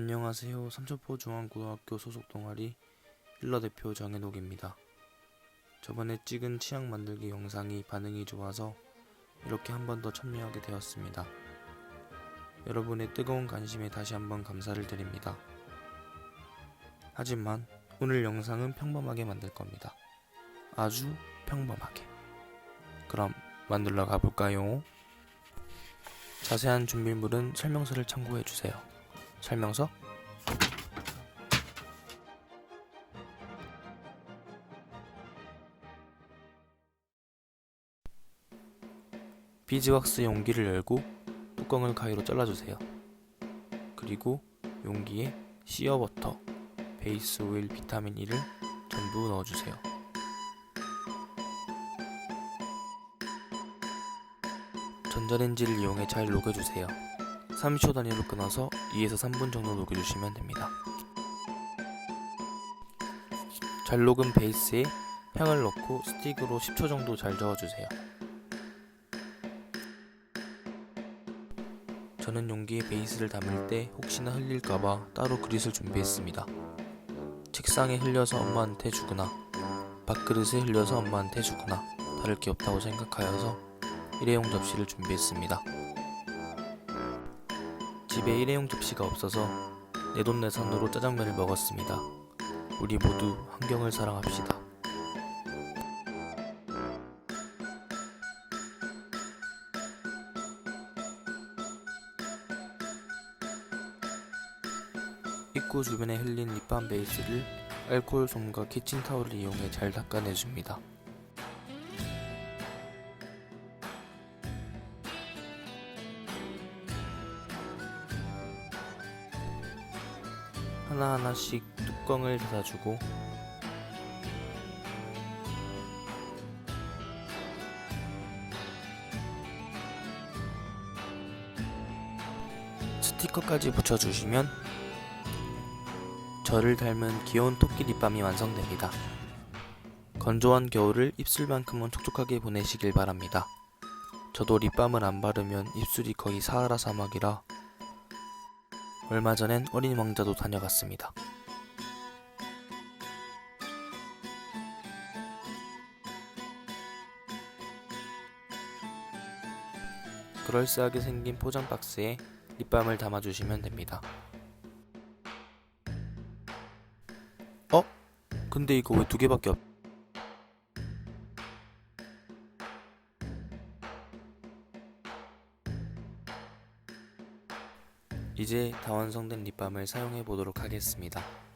안녕하세요. 삼천포 중앙고등학교 소속 동아리 힐러 대표 정현옥입니다. 저번에 찍은 치약 만들기 영상이 반응이 좋아서 이렇게 한 번 더 참여하게 되었습니다. 여러분의 뜨거운 관심에 다시 한번 감사를 드립니다. 하지만 오늘 영상은 평범하게 만들 겁니다. 아주 평범하게. 그럼 만들러 가볼까요? 자세한 준비물은 설명서를 참고해 주세요. 설명서 비즈왁스 용기를 열고 뚜껑을 가위로 잘라주세요. 그리고 용기에 씨어버터, 베이스 오일 비타민 E를 전부 넣어주세요. 전자레인지를 이용해 잘 녹여주세요. 30초 단위로 끊어서 2에서 3분 정도 녹여주시면 됩니다. 잘 녹은 베이스에 향을 넣고 스틱으로 10초 정도 잘 저어주세요. 저는 용기에 베이스를 담을 때 혹시나 흘릴까봐 따로 그릇을 준비했습니다. 책상에 흘려서 엄마한테 주거나 밥그릇에 흘려서 엄마한테 주거나 다를 게 없다고 생각하여서 일회용 접시를 준비했습니다. 집에 일회용 접시가 없어서 내돈내산으로 짜장면을 먹었습니다. 우리 모두 환경을 사랑합시다. 입구 주변에 흘린 립밤 베이스를 알코올 솜과 키친타올을 이용해 잘 닦아내줍니다. 하나하나씩 뚜껑을 닫아주고 스티커까지 붙여주시면 저를 닮은 귀여운 토끼 립밤이 완성됩니다. 건조한 겨울을 입술만큼은 촉촉하게 보내시길 바랍니다. 저도 립밤을 안 바르면 입술이 거의 사하라 사막이라 얼마 전엔 어린 왕자도 다녀갔습니다. 그럴싸하게 생긴 포장 박스에 립밤을 담아주시면 됩니다. 어? 근데 이거 왜 두 개밖에 없... 이제 다 완성된 립밤을 사용해 보도록 하겠습니다.